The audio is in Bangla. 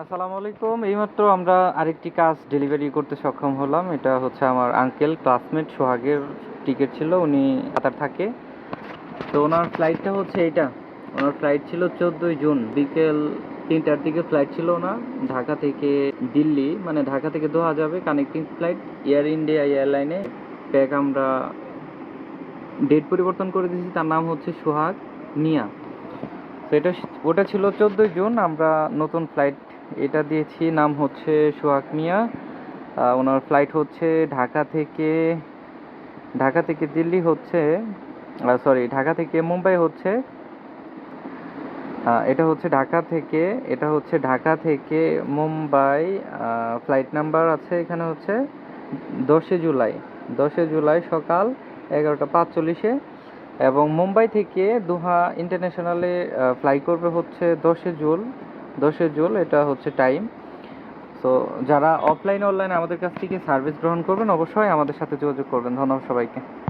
আসসালামু আলাইকুম। এইমাত্র আমরা আরেকটি কাজ ডেলিভারি করতে সক্ষম হলাম। এটা হচ্ছে আমার আঙ্কেল ক্লাসমেট সোহাগের টিকিট ছিল। উনি কাতার থাকে। তো ওনার ফ্লাইটটা হচ্ছে এইটা। ওনার ফ্লাইট ছিল চোদ্দোই জুন। বিকেল তিনটার দিকে ফ্লাইট ছিল ওনার। ঢাকা থেকে দিল্লি মানে ঢাকা থেকে দোহা যাবে কানেক্টিং ফ্লাইট এয়ার ইন্ডিয়া এয়ারলাইনে প্যাক আমরা ডেট পরিবর্তন করে দিয়েছি। তার নাম হচ্ছে সোহাগ মিয়া। তো এটা ওটা ছিল চোদ্দোই জুন। আমরা নতুন ফ্লাইট এটা দিয়েছি, নাম হচ্ছে সোহাগ মিয়া। ওনার ফ্লাইট হচ্ছে ঢাকা থেকে ঢাকা থেকে দিল্লি হচ্ছে সরি ঢাকা থেকে মুম্বাই হচ্ছে এটা হচ্ছে ঢাকা থেকে, এটা হচ্ছে ঢাকা থেকে মুম্বাই ফ্লাইট নাম্বার আছে এখানে হচ্ছে দশে জুলাই দশে জুলাই সকাল এগারোটা পাঁচচল্লিশে। এবং মুম্বাই থেকে দোহা ইন্টারন্যাশনালে ফ্লাই করবে হচ্ছে দশে জুল দশে জুল, এটা হচ্ছে টাইম। সো যারা অফলাইন অনলাইন আমাদের কাছ থেকে সার্ভিস গ্রহণ করবেন, অবশ্যই আমাদের সাথে যোগাযোগ করবেন। ধন্যবাদ সবাইকে।